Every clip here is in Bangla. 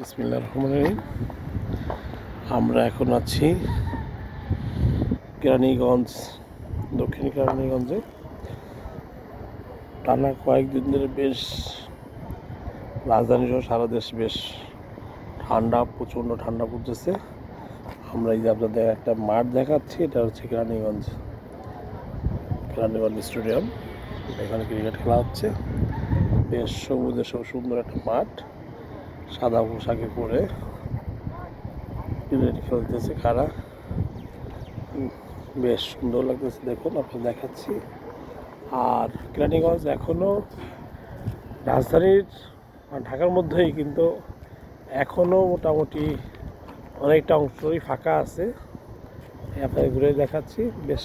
বিসমিল্লাহ রহমান আমরা এখন আছি কেরানীগঞ্জ, দক্ষিণ কেরানীগঞ্জে। টানা কয়েকদিন ধরে বেশ রাজধানী সহ সারা দেশ বেশ ঠান্ডা, প্রচণ্ড ঠান্ডা পড়তেছে। আমরা এই যে আপনাদের একটা মাঠ দেখাচ্ছি, এটা হচ্ছে কেরানীগঞ্জ কেরানীগঞ্জ স্টেডিয়াম। এখানে ক্রিকেট খেলা হচ্ছে। বেশ সবুজে সব সুন্দর একটা মাঠ। সাদা পোশাকে পরে ক্রিকেট খেলতেছে উম, বেশ সুন্দর লাগতেছে দেখুন আপনি দেখাচ্ছি। আর কেরানীগঞ্জ এখনও রাজধানীর ঢাকার মধ্যেই কিন্তু এখনও মোটামুটি অনেকটা অংশই ফাঁকা আছে। আপনাদের ঘুরে দেখাচ্ছি বেশ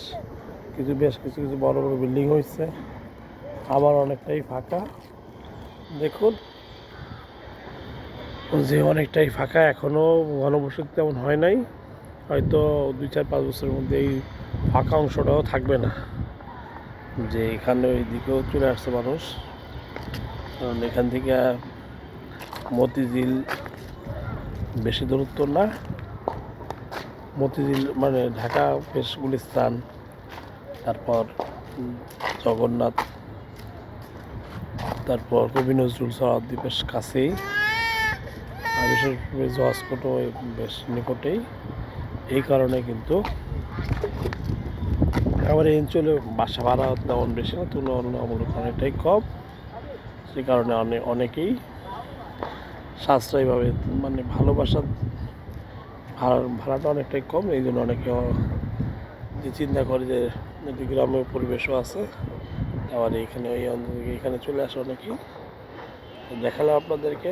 কিছু বেশ কিছু কিছু বড় বড় বিল্ডিং হয়েছে আবার অনেকটাই ফাঁকা। দেখুন যে অনেকটাই ফাঁকা এখনও ঘনবসতি তেমন হয় নাই। হয়তো দুই চার পাঁচ বছরের মধ্যে এই ফাঁকা অংশটাও থাকবে না। যে এখানে ওই দিকেও চলে আসছে মানুষ। কারণ এখান থেকে মতিঝিল বেশি দূরত্ব না। মতিঝিল মানে ঢাকা বেশ গুলিস্তান। তারপর জগন্নাথ। তারপর কবি নজরুল সরাদ্দি বেশ কাছেই। আর বিশেষ করে জজকোটও বেশ নিকটেই। এই কারণে কিন্তু আমার এই অঞ্চলে বাসা ভাড়া তেমন বেশি না, তুলনামূলক অনেকটাই কম। সে কারণে অনেক অনেকেই সাশ্রয়ীভাবে মানে ভালোবাসা ভাড়া, ভাড়াটা অনেকটাই কম। এই জন্য অনেকে যে চিন্তা করে যে যদি গ্রামের পরিবেশও আছে, আবার ওই অঞ্চল এখানে চলে আসে অনেকেই। দেখালাম আপনাদেরকে।